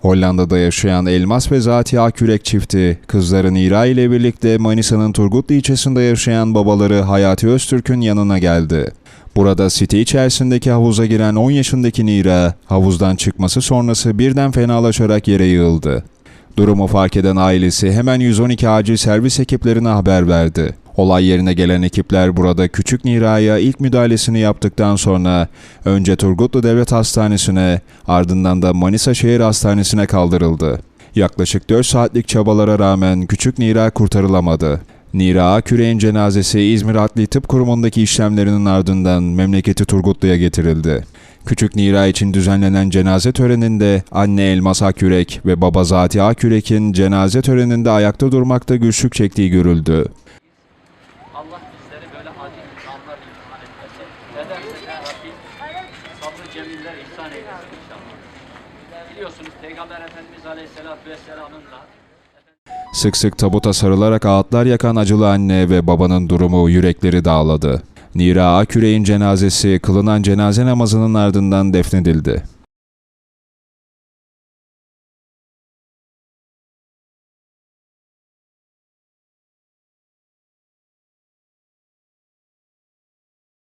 Hollanda'da yaşayan Elmas ve Zati Akürek çifti, kızları Nira ile birlikte Manisa'nın Turgutlu ilçesinde yaşayan babaları Hayati Öztürk'ün yanına geldi. Burada site içerisindeki havuza giren 10 yaşındaki Nira, havuzdan çıkması sonrası birden fenalaşarak yere yığıldı. Durumu fark eden ailesi hemen 112 acil servis ekiplerine haber verdi. Olay yerine gelen ekipler burada küçük Nira'ya ilk müdahalesini yaptıktan sonra önce Turgutlu Devlet Hastanesi'ne ardından da Manisa Şehir Hastanesi'ne kaldırıldı. Yaklaşık 4 saatlik çabalara rağmen küçük Nira kurtarılamadı. Nira Küreğin cenazesi İzmir Adli Tıp Kurumu'ndaki işlemlerinin ardından memleketi Turgutlu'ya getirildi. Küçük Nira için düzenlenen cenaze töreninde anne Elmas Akürek ve baba Zati Akürek'in cenaze töreninde ayakta durmakta güçlük çektiği görüldü. Allah bizleri böyle acil insanlar imtihan etmesin. Ederse ya Rabbim sabrı cemiller ihsan eylesin inşallah. Biliyorsunuz Peygamber Efendimiz Aleyhisselatü Vesselam'ın da Sık sık tabuta sarılarak ağıtlar yakan acılı anne ve babanın durumu yürekleri dağladı. Nira Akürek'in cenazesi kılınan cenaze namazının ardından defnedildi.